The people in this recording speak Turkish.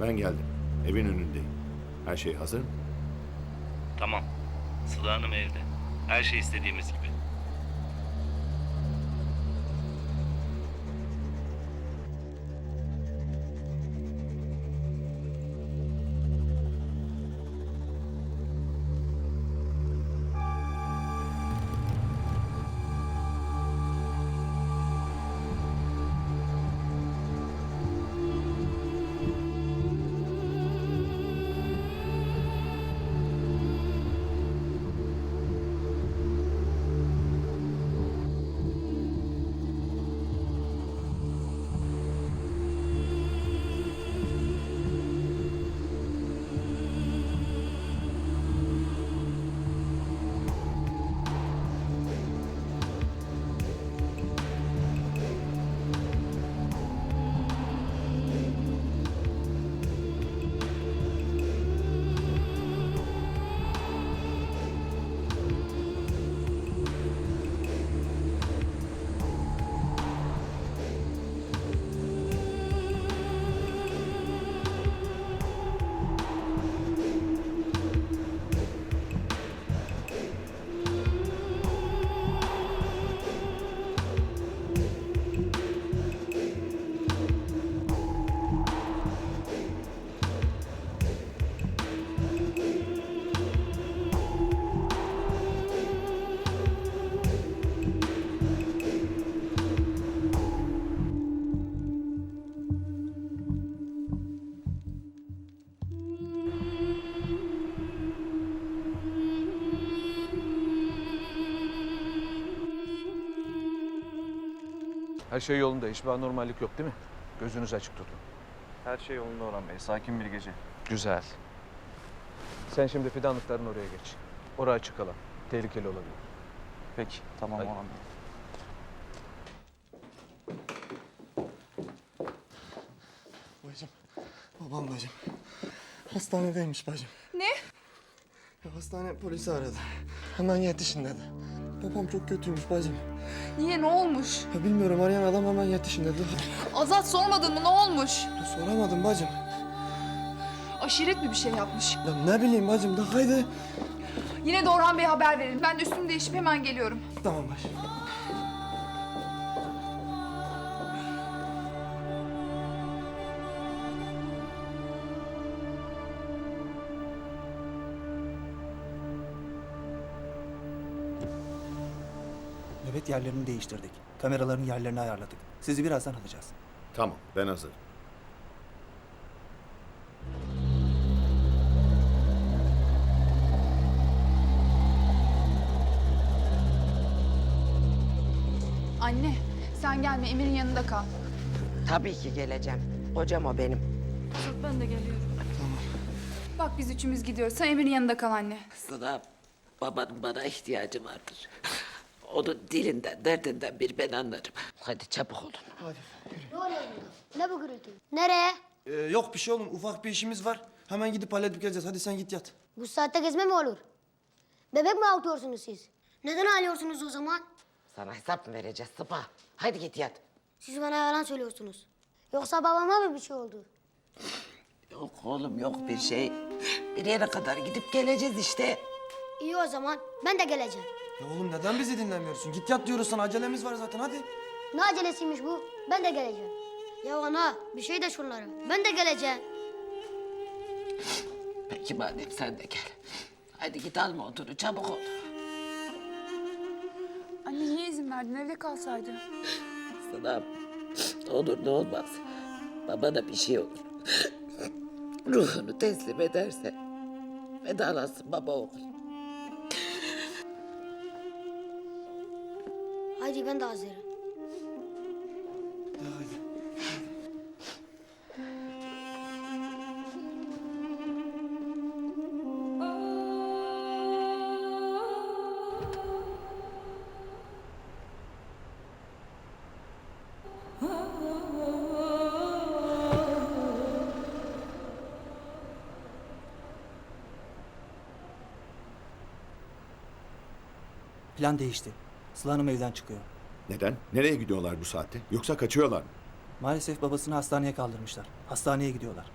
Ben geldim. Evin önündeyim. Her şey hazır mı? Tamam. Sıla Hanım evde. Her şey istediğimiz gibi. Her şey yolunda, hiçbir anormallik yok değil mi? Gözünüz açık tutun. Her şey yolunda Orhan Bey. Sakin bir gece. Güzel. Sen şimdi fidanlıkların oraya geç. Orası açık alan. Tehlikeli olabilir. Peki. Tamam Hadi. Orhan Bey. Bacım, babam bacım. Hastanedeymiş bacım. Ne? Ya hastane polisi aradı. Hemen yetişin dedi. Babam çok kötüymüş bacım. Niye ne olmuş? Ya bilmiyorum arayan adam hemen yetişin dedi. Azat sormadın mı ne olmuş? Ya soramadım bacım. Aşiret mi bir şey yapmış? Ya ne bileyim bacım da haydi. Yine de Orhan Bey'e haber verin. Ben de üstümü değişip hemen geliyorum. Tamam bacım. Nöbet yerlerini değiştirdik. Kameraların yerlerini ayarladık. Sizi birazdan alacağız. Tamam, ben hazırım. Anne sen gelme Emir'in yanında kal. Tabii ki geleceğim. Kocam o benim. Ben de geliyorum. Bak biz üçümüz gidiyoruz. Sen Emir'in yanında kal anne. Sıla babanın bana ihtiyacı vardır. Onun dilinden, derdinden bir ben anlarım. Hadi çabuk olun. Ne oluyor burada? Ne bu gürültü? Nereye? Ee, yok bir şey oğlum. Ufak bir işimiz var. Hemen gidip halledip geleceğiz. Hadi sen git yat. Bu saatte gezme mi olur? Bebek mi avlıyorsunuz siz? Neden ağlıyorsunuz o zaman? Sana hesap mı vereceğiz Sıpa? Hadi git yat. Siz bana yalan söylüyorsunuz. Yoksa babama mı bir şey oldu? Yok oğlum yok bir şey. Bir yere kadar gidip geleceğiz işte. İyi o zaman ben de geleceğim. Ya oğlum neden bizi dinlemiyorsun? Git yat diyoruz sana. Acelemiz var zaten hadi. Ne acelesiymiş bu? Ben de geleceğim. Ya ana bir şey de şunlara. Ben de geleceğim. Peki madem sen de gel. Hadi git alma montunu çabuk ol. Anne niye izin verdin? Evde kalsaydı. Sana ne olur ne olmaz. Babana bir şey olur. Ruhunu teslim ederse vedalansın baba oğul. Ya hadi. Plan değişti. Sıla Hanım evden çıkıyor. Neden? Nereye gidiyorlar bu saatte? Yoksa kaçıyorlar mı? Maalesef babasını hastaneye kaldırmışlar. Hastaneye gidiyorlar.